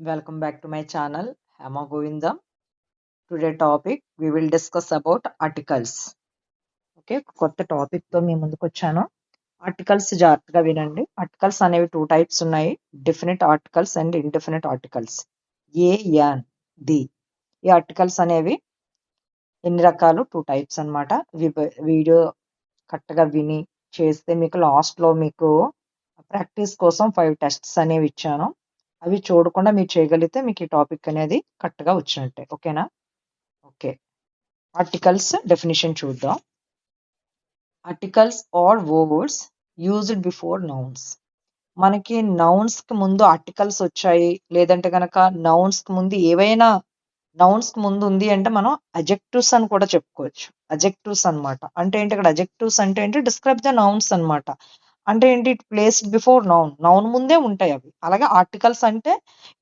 Welcome back to my channel, Hema Govindam. Today topic we will discuss about articles. Okay కొత్త టాపిక్తో మీ ముందుకు వచ్చాను. Articles జాగ్రత్తగా వినండి. ఆర్టికల్స్ అనేవి టూ టైప్స్ ఉన్నాయి. Definite articles and indefinite articles a an the ఈ ఆర్టికల్స్ అనేవి ఎన్ని రకాలు? టూ టైప్స్ అనమాట వీడియో కరెక్ట్గా విని చేస్తే మీకు లాస్ట్లో మీకు ప్రాక్టీస్ కోసం ఫైవ్ టెస్ట్స్ అనేవి ఇచ్చాను. అవి చూడకుండా మీరు చేయగలిగితే మీకు ఈ టాపిక్ అనేది కరెక్ట్గా వచ్చినట్టే. ఓకేనా ఓకే ఆర్టికల్స్ డెఫినేషన్ చూద్దాం. Articles are words used before nouns మనకి నౌన్స్కి ముందు ఆర్టికల్స్ వచ్చాయి. లేదంటే కనుక నౌన్స్కి ముందు ఏవైనా నౌన్స్కి ముందు ఉంది అంటే మనం అజెక్టివ్స్ అని కూడా చెప్పుకోవచ్చు. అజెక్టివ్స్ అన్నమాట. అంటే ఏంటి? ఇక్కడ అజెక్టివ్స్ అంటే ఏంటి? డిస్క్రైబ్ ద నౌన్స్ అన్నమాట. అంటే ఏంటి? It placed before noun noun ముందే ఉంటాయి అవి. అలాగే ఆర్టికల్స్ అంటే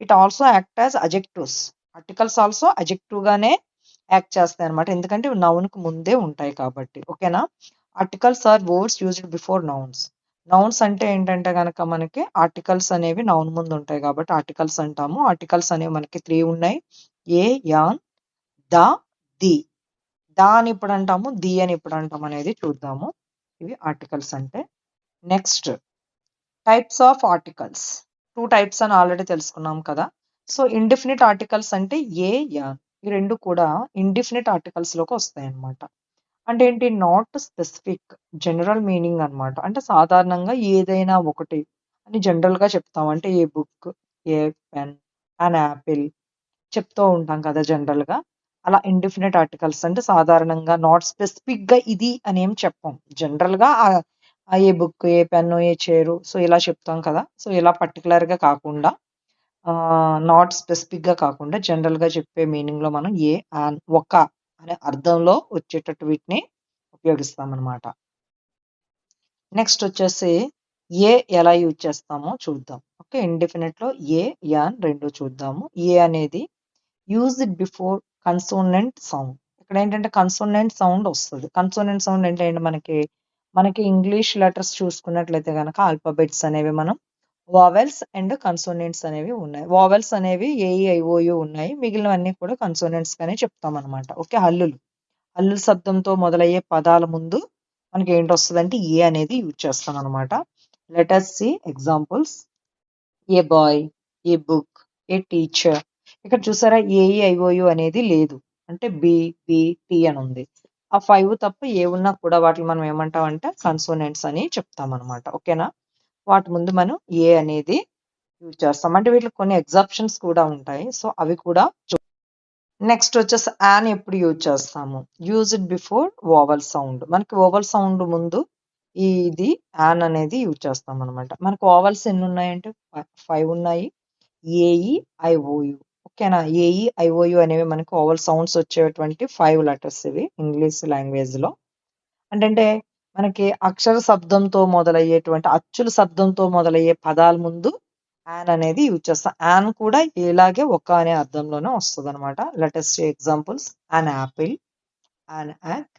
it also act as adjectives articles also అజెక్టివ్గానే act చేస్తాయి అనమాట ఎందుకంటే నౌన్కి ముందే ఉంటాయి కాబట్టి. ఓకేనా articles are words used before nouns nouns అంటే ఏంటంటే కనుక మనకి ఆర్టికల్స్ అనేవి నౌన్ ముందు ఉంటాయి కాబట్టి ఆర్టికల్స్ అంటాము. ఆర్టికల్స్ అనేవి మనకి త్రీ ఉన్నాయి. A an the the. The అని ఇప్పుడు అంటాము. ది అని ఇప్పుడు అంటాం అనేది చూద్దాము. ఇవి ఆర్టికల్స్ అంటే. Next types of articles two types అని ఆల్రెడీ తెలుసుకున్నాం కదా. సో ఇండిఫినిట్ ఆర్టికల్స్ అంటే ఏ యాన్ ఈ రెండు కూడా ఇండిఫినిట్ ఆర్టికల్స్లోకి వస్తాయి అన్నమాట. అంటే ఏంటి? నాట్ స్పెసిఫిక్ జనరల్ మీనింగ్ అన్నమాట. అంటే సాధారణంగా ఏదైనా ఒకటి అని జనరల్గా చెప్తాం. అంటే a book a pen an apple చెప్తూ ఉంటాం కదా జనరల్గా. అలా ఇండిఫినిట్ ఆర్టికల్స్ అంటే సాధారణంగా నాట్ స్పెసిఫిక్గా ఇది అని ఏం చెప్పం. జనరల్గా ఆ a book a pen a chair so ఇలా చెప్తాం కదా. సో ఇలా పర్టికులర్గా కాకుండా నాట్ స్పెసిఫిక్గా కాకుండా జనరల్గా చెప్పే మీనింగ్లో మనం ఏ ఆన్ ఒక అనే అర్థంలో వచ్చేటట్టు వీటిని ఉపయోగిస్తామన్నమాట. నెక్స్ట్ వచ్చేసి ఏ ఎలా యూజ్ చేస్తామో చూద్దాం. ఓకే ఇండెఫినెట్లో ఏ యాన్ రెండు చూద్దాము. ఏ అనేది use it before consonant sound ఇక్కడ ఏంటంటే కన్సోనెంట్ సౌండ్ వస్తుంది. కన్సోనెంట్ సౌండ్ అంటే ఏంటి? మనకి మనకి ఇంగ్లీష్ లెటర్స్ చూసుకున్నట్లయితే కనుక ఆల్ఫాబెట్స్ అనేవి మనం వావెల్స్ అండ్ కన్సోనెంట్స్ అనేవి ఉన్నాయి. వావెల్స్ అనేవి ఏఈఐఓయు ఉన్నాయి. మిగిలినవన్నీ కూడా కన్సోనెంట్స్ గానే చెప్తాం అనమాట ఓకే హల్లులు. హల్లుల శబ్దంతో మొదలయ్యే పదాల ముందు మనకి ఏంటి వస్తుంది అంటే ఏ అనేది యూజ్ చేస్తాం అనమాట letters see examples a boy a book a teacher ఇక్కడ చూసారా? A E I O U అనేది లేదు. అంటే బి బి టి అని ఉంది. ఆ ఫైవ్ తప్ప ఏ ఉన్నా కూడా వాటిని మనం ఏమంటాం అంటే కన్సోనెంట్స్ అని చెప్తాం అనమాట ఓకేనా? వాటి ముందు మనం ఏ అనేది యూజ్ చేస్తాం. అంటే వీటికి కొన్ని ఎగ్జాప్షన్స్ కూడా ఉంటాయి. సో అవి కూడా నెక్స్ట్ వచ్చేసి యాన్ ఎప్పుడు యూజ్ చేస్తాము? Use it before vowel sound మనకి ఓవల్ సౌండ్ ముందు ఈ ఇది యాన్ అనేది యూజ్ చేస్తాం అనమాట మనకు ఓవల్స్ ఎన్ని ఉన్నాయంటే ఫైవ్ ఉన్నాయి. A E I O U ఓకేనా? A E I O U అనేవి మనకి ఓవల్ సౌండ్స్ వచ్చేటువంటి ఫైవ్ లెటర్స్ ఇవి ఇంగ్లీష్ లాంగ్వేజ్లో అంటే మనకి అక్షర శబ్దంతో మొదలయ్యేటువంటి అచ్చుల శబ్దంతో మొదలయ్యే పదాల ముందు యాన్ అనేది యూజ్ చేస్తాం. యాన్ కూడా ఇలాగే ఒక అనే అర్థంలోనే వస్తుంది అనమాట latest examples an apple an ox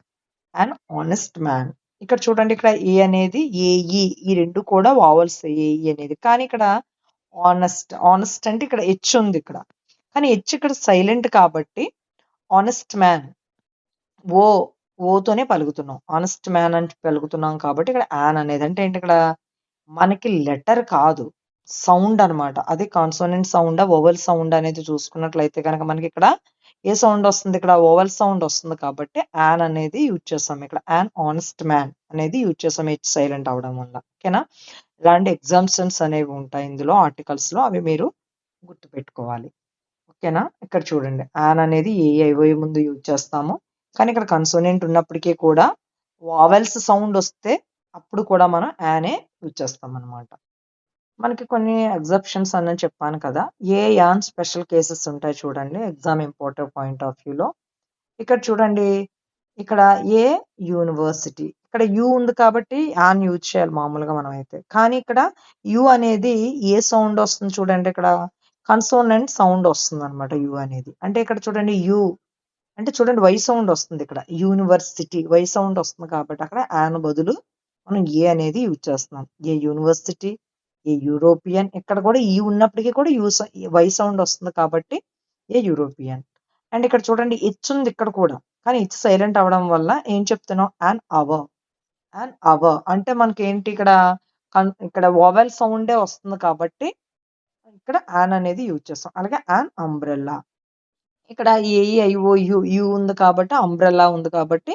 an honest man ఇక్కడ చూడండి ఇక్కడ ఏ అనేది ఏఈ ఈ రెండు కూడా వావల్స్ ఏఈ అనేది. కానీ ఇక్కడ ఆనెస్ట్ ఆనెస్ట్ అంటే ఇక్కడ హెచ్ ఉంది ఇక్కడ. కానీ హెచ్ ఇక్కడ సైలెంట్ కాబట్టి ఆనెస్ట్ మ్యాన్ ఓ ఓతోనే పలుకుతున్నాం. ఆనెస్ట్ మ్యాన్ అని పలుకుతున్నాం కాబట్టి ఇక్కడ యాన్ అనేది అంటే ఏంటి ఇక్కడ? మనకి లెటర్ కాదు. సౌండ్ అనమాట అది కాన్సోనెంట్ సౌండ్ ఓవల్ సౌండ్ అనేది చూసుకున్నట్లయితే కనుక మనకి ఇక్కడ ఏ సౌండ్ వస్తుంది? ఇక్కడ ఓవల్ సౌండ్ వస్తుంది కాబట్టి యాన్ అనేది యూజ్ చేస్తాం. ఇక్కడ యాన్ ఆనెస్ట్ మ్యాన్ అనేది యూజ్ చేస్తాం హెచ్ సైలెంట్ అవడం వల్ల. ఓకేనా ఇలాంటి ఎగ్జామ్షన్స్ అనేవి ఉంటాయి ఇందులో ఆర్టికల్స్లో. అవి మీరు గుర్తుపెట్టుకోవాలి. ఓకేనా? ఇక్కడ చూడండి. యాన్ అనేది ఏ ఏఐఓ ముందు యూజ్ చేస్తాము. కానీ ఇక్కడ కన్సోనెంట్ ఉన్నప్పటికీ కూడా వావెల్స్ సౌండ్ వస్తే అప్పుడు కూడా మనం యానే యూజ్ చేస్తాం అనమాట మనకి కొన్ని ఎగ్జాప్షన్స్ అని చెప్పాను కదా. ఏ యాన్ స్పెషల్ కేసెస్ ఉంటాయి చూడండి. ఎగ్జామ్ ఇంపార్టెంట్ పాయింట్ ఆఫ్ వ్యూలో ఇక్కడ చూడండి. ఇక్కడ ఏ యూనివర్సిటీ ఇక్కడ యూ ఉంది కాబట్టి యాన్ యూజ్ చేయాలి మామూలుగా మనం అయితే కానీ ఇక్కడ యు అనేది ఏ సౌండ్ వస్తుంది చూడండి ఇక్కడ? కన్సోనెంట్ సౌండ్ వస్తుంది అనమాట యు అనేది. అంటే ఇక్కడ చూడండి యు అంటే చూడండి వై సౌండ్ వస్తుంది ఇక్కడ. యూనివర్సిటీ వై సౌండ్ వస్తుంది కాబట్టి అక్కడ యాన్ బదులు మనం ఏ అనేది యూజ్ చేస్తున్నాం. ఏ యూనివర్సిటీ ఏ యూరోపియన్ ఇక్కడ కూడా ఈ ఉన్నప్పటికీ కూడా యూ వై సౌండ్ వస్తుంది కాబట్టి ఏ యూరోపియన్ అండ్ ఇక్కడ చూడండి ఇచ్ ఉంది ఇక్కడ కూడా. కానీ హెచ్ సైలెంట్ అవ్వడం వల్ల ఏం చెప్తున్నాం? యాన్ అవర్ యాన్ అవర్ అంటే మనకి ఏంటి ఇక్కడ ఇక్కడ ఓవెల్ సౌండే వస్తుంది కాబట్టి ఇక్కడ యాన్ అనేది యూజ్ చేస్తాం. అలాగే యాన్ అంబ్రెల్లా ఇక్కడ A I O U U ఉంది కాబట్టి అంబ్రెల్లా ఉంది కాబట్టి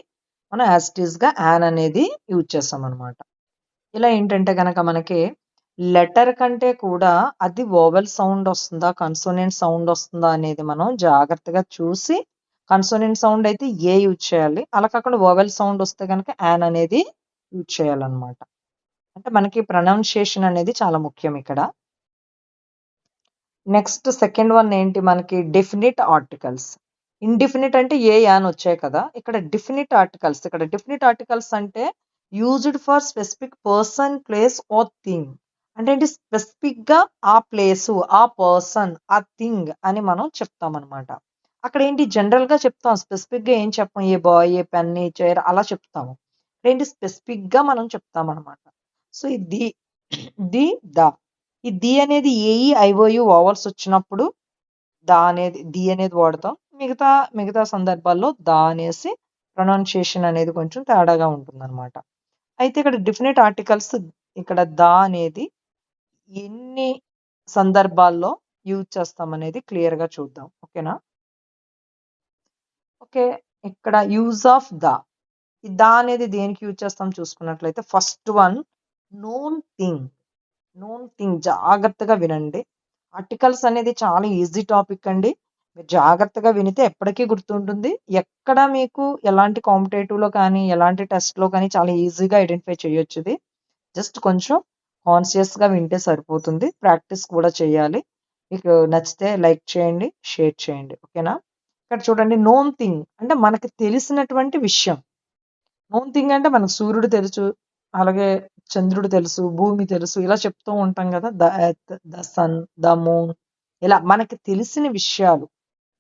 మనం యాజ్ ఇట్ ఈస్ యాన్ అనేది యూజ్ చేస్తాం అనమాట ఇలా ఏంటంటే గనక మనకి లెటర్ కంటే కూడా అది ఓవెల్ సౌండ్ వస్తుందా కన్సోనెంట్ సౌండ్ వస్తుందా అనేది మనం జాగ్రత్తగా చూసి కన్సోనెంట్ సౌండ్ అయితే ఏ యూజ్ చేయాలి? అలా కాకుండా ఓవెల్ సౌండ్ వస్తే కనుక యాన్ అనేది యూజ్ చేయాలన్నమాట. అంటే మనకి ప్రొనౌన్సియేషన్ అనేది చాలా ముఖ్యం ఇక్కడ. నెక్స్ట్ సెకండ్ వన్ ఏంటి? మనకి డెఫినిట్ ఆర్టికల్స్ ఇండిఫినిట్ అంటే ఏ యాన్ వచ్చాయి కదా? ఇక్కడ డిఫినిట్ ఆర్టికల్స్ ఇక్కడ డిఫినిట్ ఆర్టికల్స్ అంటే used for specific person place or thing అంటే ఏంటి? స్పెసిఫిక్గా ఆ ప్లేస్ ఆ పర్సన్ ఆ థింగ్ అని మనం చెప్తాం అనమాట అక్కడ ఏంటి? జనరల్గా చెప్తాం. స్పెసిఫిక్గా ఏం చెప్పం? A boy a pen a chair అలా చెప్తాము. ఏంటి? స్పెసిఫిక్గా మనం చెప్తాం అనమాట సో ఇది ది ద. ఈ ది అనేది A E I O U vowels వచ్చినప్పుడు దా అనేది ది అనేది వాడతాం. మిగతా మిగతా సందర్భాల్లో దా అనేసి ప్రొనౌన్సియేషన్ అనేది కొంచెం తేడాగా ఉంటుందన్నమాట. అయితే ఇక్కడ డిఫినెట్ ఆర్టికల్స్ ఇక్కడ దా అనేది ఎన్ని సందర్భాల్లో యూజ్ చేస్తాం అనేది క్లియర్గా చూద్దాం. ఓకేనా? ఓకే ఇక్కడ యూజ్ ఆఫ్ ద. ఈ దా అనేది దేనికి యూజ్ చేస్తాం చూసుకున్నట్లయితే first one known thing. Known thing జాగ్రత్తగా వినండి. ఆర్టికల్స్ అనేది చాలా ఈజీ టాపిక్ అండి. మీరు జాగ్రత్తగా వినితే ఎప్పటికీ గుర్తుంటుంది. ఎక్కడ మీకు ఎలాంటి కాంపిటేటివ్లో కానీ ఎలాంటి టెస్ట్లో కానీ చాలా ఈజీగా ఐడెంటిఫై చేయొచ్చు ఇది. జస్ట్ కొంచెం కాన్షియస్గా వింటే సరిపోతుంది. ప్రాక్టీస్ కూడా చేయాలి. మీకు నచ్చితే లైక్ చేయండి షేర్ చేయండి. ఓకేనా ఇక్కడ చూడండి నోన్ థింగ్ అంటే మనకి తెలిసినటువంటి విషయం. నోన్ థింగ్ అంటే మనకు సూర్యుడు తెలుసు. అలాగే చంద్రుడు తెలుసు భూమి తెలుసు ఇలా చెప్తూ ఉంటాం కదా the earth the sun the moon ఇలా మనకి తెలిసిన విషయాలు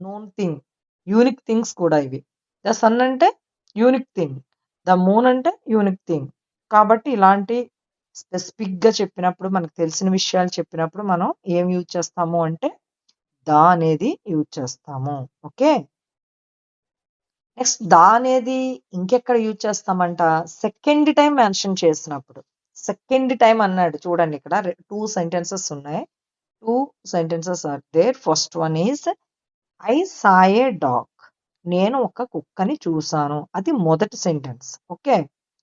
నోన్ థింగ్ యూనిక్ థింగ్స్ కూడా ఇవి. ద సన్ అంటే యూనిక్ థింగ్ ద మూన్ అంటే యూనిక్ థింగ్. కాబట్టి ఇలాంటి స్పెసిఫిక్గా చెప్పినప్పుడు మనకు తెలిసిన విషయాలు చెప్పినప్పుడు మనం ఏం యూజ్ చేస్తాము అంటే ద అనేది యూజ్ చేస్తాము. ఓకే? నెక్స్ట్ దా అనేది ఇంకెక్కడ యూజ్ చేస్తామంట? సెకండ్ టైం మెన్షన్ చేసినప్పుడు. సెకండ్ టైం అన్నాడు. చూడండి ఇక్కడ టూ సెంటెన్సెస్ ఉన్నాయి. Two sentences are there first one is I saw a dog నేను ఒక కుక్కని చూశాను. అది మొదటి సెంటెన్స్ ఓకే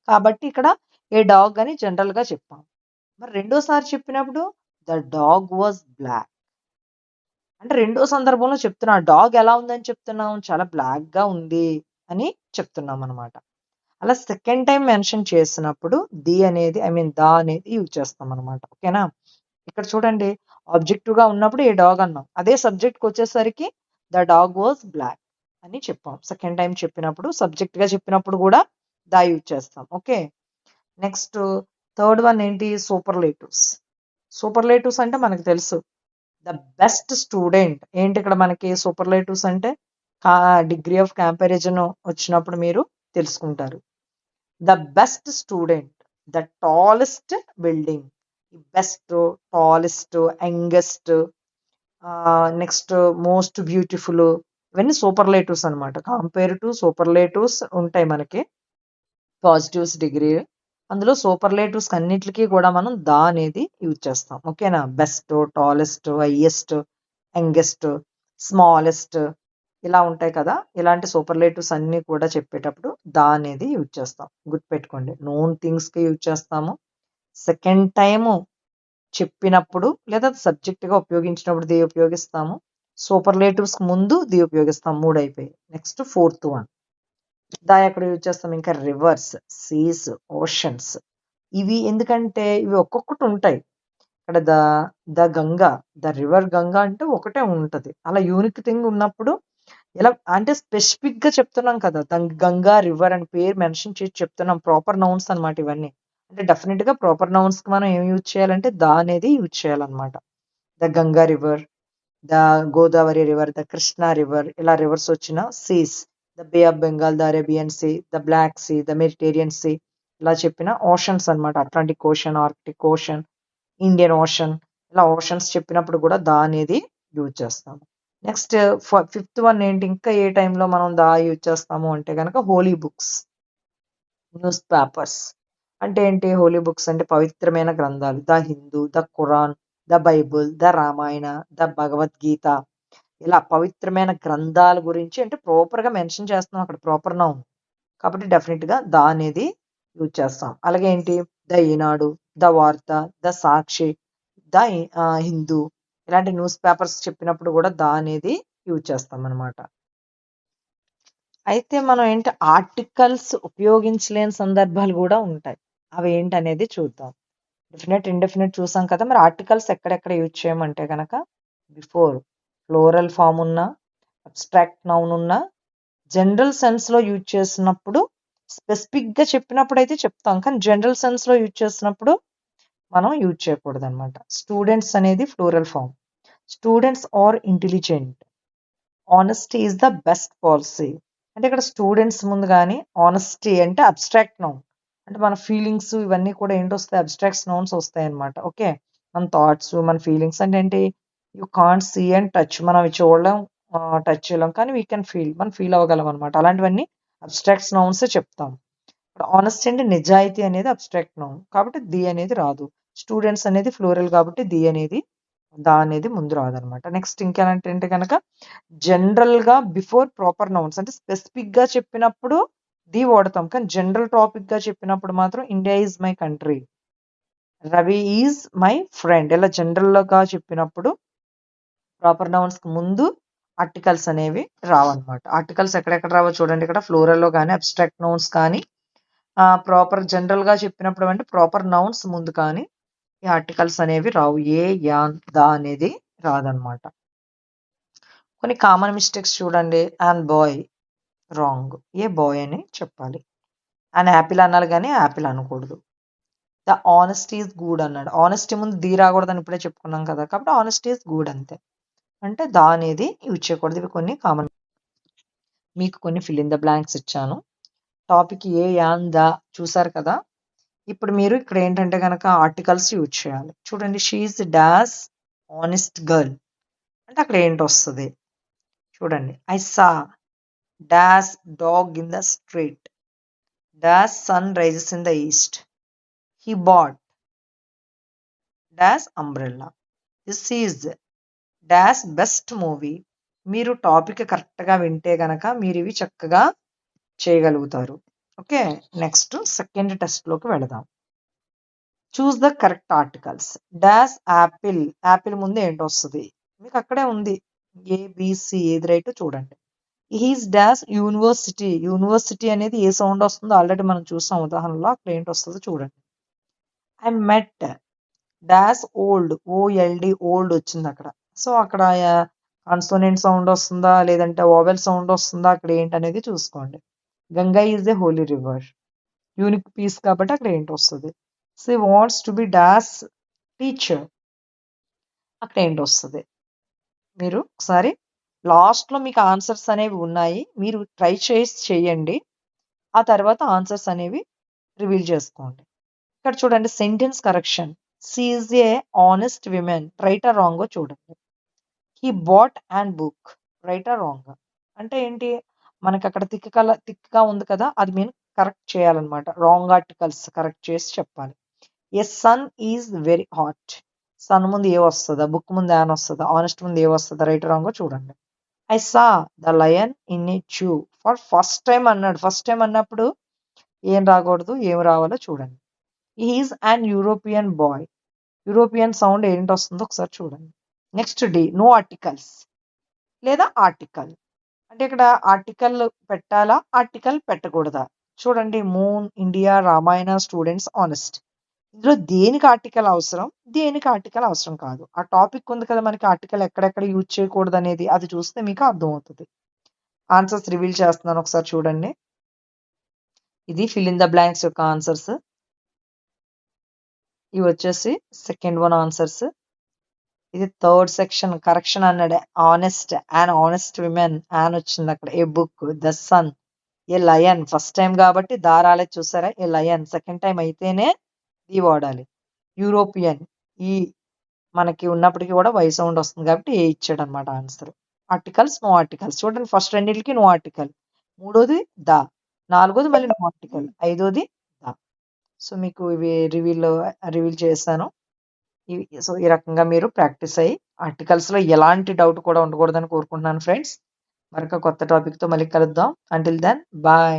కాబట్టి ఇక్కడ ఏ డాగ్ అని జనరల్గా చెప్పాం. మరి రెండోసారి చెప్పినప్పుడు ద డాగ్ వాజ్ బ్లాక్ అంటే రెండో సందర్భంలో చెప్తున్నా డాగ్ ఎలా ఉందని చెప్తున్నాం చాలా బ్లాక్గా ఉంది అని చెప్తున్నాం అనమాట అలా సెకండ్ టైం మెన్షన్ చేసినప్పుడు ది అనేది ఐ మీన్ దా అనేది యూజ్ చేస్తాం అనమాట ఓకేనా? ఇక్కడ చూడండి ఆబ్జెక్టివ్గా ఉన్నప్పుడు ఏ డాగ్ అన్నాం. అదే సబ్జెక్ట్కి వచ్చేసరికి ద డాగ్ వాజ్ బ్లాక్ అని చెప్పాం. సెకండ్ టైం చెప్పినప్పుడు సబ్జెక్ట్గా చెప్పినప్పుడు కూడా దా యూజ్ చేస్తాం. ఓకే? నెక్స్ట్ థర్డ్ వన్ ఏంటి? సూపర్లేటివ్స్ సూపర్లేటివ్స్ అంటే మనకు తెలుసు. ద బెస్ట్ స్టూడెంట్ ఏంటి ఇక్కడ మనకి? సూపర్లేటివ్స్ అంటే డిగ్రీ ఆఫ్ కంపారిజన్ వచ్చినప్పుడు మీరు తెలుసుకుంటారు. The best student the tallest building. Best tallest youngest next most beautiful ఇవన్నీ సూపర్లేటివ్స్ అనమాట కంపేర్ టు సూపర్లేటివ్స్ ఉంటాయి మనకి. Positives degree. అందులో సూపర్లేటివ్స్ అన్నిటికీ కూడా మనం దా అనేది యూజ్ చేస్తాం. ఓకేనా? Best tallest highest youngest smallest ఇలా ఉంటాయి కదా. ఇలాంటి సూపర్లేటివ్స్ అన్ని కూడా చెప్పేటప్పుడు దా అనేది యూజ్ చేస్తాం. గుర్తుపెట్టుకోండి. నోన్ థింగ్స్కి యూజ్ చేస్తాము. సెకండ్ టైము చెప్పినప్పుడు లేదా సబ్జెక్ట్గా ఉపయోగించినప్పుడు ది ఉపయోగిస్తాము. సూపర్లేటివ్స్కి ముందు ది ఉపయోగిస్తాం. మూడు అయిపోయి నెక్స్ట్ ఫోర్త్ వన్. దా ఎక్కడ యూజ్ చేస్తాం? ఇంకా రివర్స్ సీస్ ఓషన్స్. ఇవి ఎందుకంటే ఇవి ఒక్కొక్కటి ఉంటాయి. ఇక్కడ the the Ganga the river Ganga అంటే ఒకటే ఉంటుంది. అలా యూనిక్ థింగ్ ఉన్నప్పుడు ఇలా అంటే స్పెసిఫిక్గా చెప్తున్నాం కదా దానికి గంగా రివర్ అని పేరు మెన్షన్ చేసి చెప్తున్నాం ప్రాపర్ నౌన్స్ అనమాట ఇవన్నీ. అంటే డెఫినెట్గా ప్రాపర్ నౌన్స్కి మనం ఏం యూజ్ చేయాలంటే ద అనేది యూజ్ చేయాలన్నమాట. The Ganga river the Godavari river the Krishna river ఇలా రివర్స్ వచ్చిన seas the Bay of Bengal the Arabian Sea the Black Sea the Mediterranean Sea ఇలా చెప్పిన ఓషన్స్ అన్నమాట. Atlantic Ocean Arctic Ocean Indian Ocean ఇలా oceans చెప్పినప్పుడు కూడా the అనేది use చేస్తాము. నెక్స్ట్ ఫిఫ్త్ వన్ ఏంటి? ఇంకా ఏ టైంలో మనం దా యూజ్ చేస్తాము అంటే కనుక హోలీ బుక్స్ న్యూస్ పేపర్స్ అంటే ఏంటి? హోలీ బుక్స్ అంటే పవిత్రమైన గ్రంథాలు. The Hindu the Quran the Bible the Ramayana the Bhagavad Gita. ఇలా పవిత్రమైన గ్రంథాల గురించి అంటే ప్రాపర్గా మెన్షన్ చేస్తున్నాం. అక్కడ ప్రాపర్ నౌన్ కాబట్టి డెఫినెట్గా ద అనేది యూజ్ చేస్తాం. అలాగే ఏంటి? The Eenadu the Vaartha the Sakshi the Hindu ఇలాంటి న్యూస్ పేపర్స్ చెప్పినప్పుడు కూడా ద అనేది యూజ్ చేస్తాం అనమాట అయితే మనం ఏంటి ఆర్టికల్స్ ఉపయోగించలేని సందర్భాలు కూడా ఉంటాయి. అవి ఏంటనేది చూద్దాం. డెఫినెట్ ఇండెఫినెట్ చూసాం కదా మరి ఆర్టికల్స్ ఎక్కడెక్కడ యూజ్ చేయమంటే కనుక బిఫోర్ ఫ్లోరల్ ఫామ్ ఉన్న అబ్స్ట్రాక్ట్ నౌన్ ఉన్న జనరల్ సెన్స్లో యూజ్ చేసినప్పుడు స్పెసిఫిక్గా చెప్పినప్పుడు అయితే చెప్తాం. కానీ జనరల్ సెన్స్లో యూజ్ చేసినప్పుడు మనం యూజ్ చేయకూడదు అనమాట స్టూడెంట్స్ అనేది plural form students are intelligent honesty is the best policy అంటే ఇక్కడ స్టూడెంట్స్ ముందు కానీ ఆనెస్టీ అంటే అబ్స్ట్రాక్ట్ నౌన్ అంటే మన ఫీలింగ్స్ ఇవన్నీ కూడా ఏంటి వస్తాయి? అబ్స్ట్రాక్ట్స్ నౌన్స్ వస్తాయి అనమాట ఓకే మన థాట్స్ మన ఫీలింగ్స్ అంటే ఏంటి? You can't see and touch మనం అవి చూడలేం టచ్ చేయలేం. కానీ వీ కెన్ ఫీల్ మనం ఫీల్ అవ్వగలం అనమాట అలాంటివన్నీ అబ్స్ట్రాక్ట్స్ నౌన్స్ చెప్తాం. ఆనెస్టీ అంటే నిజాయితీ అనేది అబ్స్ట్రాక్ట్ నౌన్ కాబట్టి ది అనేది రాదు. స్టూడెంట్స్ అనేది ఫ్లోరల్ కాబట్టి ది అనేది దా అనేది ముందు రాదనమాట. నెక్స్ట్ ఇంకేనంటే ఏంటి కనుక జనరల్గా బిఫోర్ ప్రాపర్ నౌన్స్ అంటే స్పెసిఫిక్గా చెప్పినప్పుడు ది వాడతాం కానీ జనరల్ టాపిక్గా చెప్పినప్పుడు మాత్రం India is my country Ravi is my friend. ఇలా జనరల్గా చెప్పినప్పుడు ప్రాపర్ నౌన్స్ ముందు ఆర్టికల్స్ అనేవి రావన్నమాట ఆర్టికల్స్ ఎక్కడెక్కడ రావో చూడండి ఇక్కడ ఫ్లోరల్లో కానీ అబ్స్ట్రాక్ట్ నౌన్స్ కానీ ప్రాపర్ జనరల్గా చెప్పినప్పుడు అంటే ప్రాపర్ నౌన్స్ ముందు కానీ ఈ ఆర్టికల్స్ అనేవి రావు. ఏ యా ద అనేది రాదనమాట కొన్ని కామన్ మిస్టేక్స్ చూడండి. An boy wrong a boy అని చెప్పాలి. అండ్ యాపిల్ అనాలి కానీ యాపిల్ అనకూడదు. ద ఆనెస్టీ ఈజ్ గుడ్ అన్నాడు. ఆనెస్టీ ముందు దీ రాకూడదని ఇప్పుడే చెప్పుకున్నాం కదా. కాబట్టి ఆనెస్టీ ఈజ్ గుడ్ అంతే. అంటే దా అనేది యూజ్ చేయకూడదు. ఇవి కొన్ని కామన్ మీకు కొన్ని ఫిల్ ఇన్ ద బ్లాంక్స్ ఇచ్చాను. టాపిక్ ఏ యాన్ ద చూసారు కదా? ఇప్పుడు మీరు ఇక్కడ ఏంటంటే కనుక ఆర్టికల్స్ యూజ్ చేయాలి. చూడండి షీఈస్ డాస్ ఆనెస్ట్ గర్ల్ అంటే అక్కడ ఏంటి వస్తుంది? చూడండి I saw dash dog in the street dash sun rises in the east he bought dash umbrella this is dash best movie మీరు టాపిక్ కరెక్ట్గా వింటే కనుక మీరు ఇవి చక్కగా చేయగలుగుతారు. ఓకే నెక్స్ట్ సెకండ్ టెస్ట్లోకి వెళదాం. Choose the correct articles. Dash apple apple ముందు ఏంటి వస్తుంది? మీకు అక్కడే ఉంది. ఏబిసి ఏది రైట్ చూడండి. He's dash university. యూనివర్సిటీ అనేది ఏ సౌండ్ వస్తుందో ఆల్రెడీ మనం చూసాం ఉదాహరణలో. అక్కడ ఏంటి వస్తుందో చూడండి. I met. Dash old. O L D old వచ్చింది అక్కడ. సో అక్కడ కాన్సోనెంట్ సౌండ్ వస్తుందా? లేదంటే ఓవెల్ సౌండ్ వస్తుందా? అక్కడ ఏంటనేది చూసుకోండి. Ganga is a holy river unique piece కాబట్టి అక్కడ ఏంటి వస్తుంది? She wants to be dash teacher అక్కడ ఏంటి వస్తుంది? మీరు ఒకసారి లాస్ట్లో మీకు ఆన్సర్స్ అనేవి ఉన్నాయి. మీరు ట్రై చేసి చేయండి. ఆ తర్వాత ఆన్సర్స్ అనేవి రివీల్ చేసుకోండి. ఇక్కడ చూడండి sentence correction she is a honest women right రాంగో చూడండి. He bought an book right wrong అంటే ఏంటి? మనకి అక్కడ తిక్క కల తిక్కగా ఉంది కదా అది మీరు కరెక్ట్ చేయాలన్నమాట. రాంగ్ ఆర్టికల్స్ కరెక్ట్ చేసి చెప్పాలి. A sun is very hot sun ముందు ఏ వస్తుందా? బుక్ ముందు యాన్ వస్తుందా? ఆనెస్ట్ ముందు ఏ వస్తుందా? రైట్ రాంగో చూడండి. I saw the lion in a zoo for first time అన్నాడు. ఫస్ట్ టైం అన్నప్పుడు ఏం రాకూడదు ఏం రావాలో చూడండి. Is an European boy European sound ఏంటి వస్తుందో ఒకసారి చూడండి. నెక్స్ట్ డి నో ఆర్టికల్స్ లేదా ఆర్టికల్ అంటే ఇక్కడ ఆర్టికల్ పెట్టాలా? ఆర్టికల్ పెట్టకూడదా? చూడండి moon India Ramayana students honest ఇందులో దేనికి ఆర్టికల్ అవసరం? దేనికి ఆర్టికల్ అవసరం కాదు. ఆ టాపిక్ ఉంది కదా మనకి ఆర్టికల్ ఎక్కడెక్కడ యూజ్ చేయకూడదు అనేది అది చూస్తే మీకు అర్థమవుతుంది. ఆన్సర్స్ రివీల్ చేస్తున్నాను ఒకసారి చూడండి. ఇది ఫిల్ ఇన్ ద బ్లాంక్స్ యొక్క ఆన్సర్స్ ఇవి వచ్చేసి సెకండ్ వన్ ఆన్సర్స్ ఇది థర్డ్ సెక్షన్ కరెక్షన్ అన్నాడు. ఆనెస్ట్ అండ్ ఆనెస్ట్ విమెన్ అని వచ్చింది అక్కడ. A book the sun a lion first time కాబట్టి దారాలే చూసారా? ఏ లయన్ సెకండ్ టైం అయితేనే ఇది వాడాలి. యూరోపియన్ ఈ మనకి ఉన్నప్పటికీ కూడా వై సౌండ్ వస్తుంది కాబట్టి ఏ ఇచ్చాడు అనమాట ఆన్సర్ ఆర్టికల్స్ నో ఆర్టికల్స్ చూడండి ఫస్ట్ రెండింటికి నో ఆర్టికల్ మూడోది ద. నాలుగోది మళ్ళీ నో ఆర్టికల్ ఐదోది ద. సో మీకు ఇవి రివీల్ రివీల్ చేశాను. సో ఈ రకంగా మీరు ప్రాక్టీస్ అయ్యి ఆర్టికల్స్లో ఎలాంటి డౌట్ కూడా ఉండకూడదని కోరుకుంటున్నాను ఫ్రెండ్స్. మరొక కొత్త టాపిక్తో మళ్ళీ కలుద్దాం. Until then bye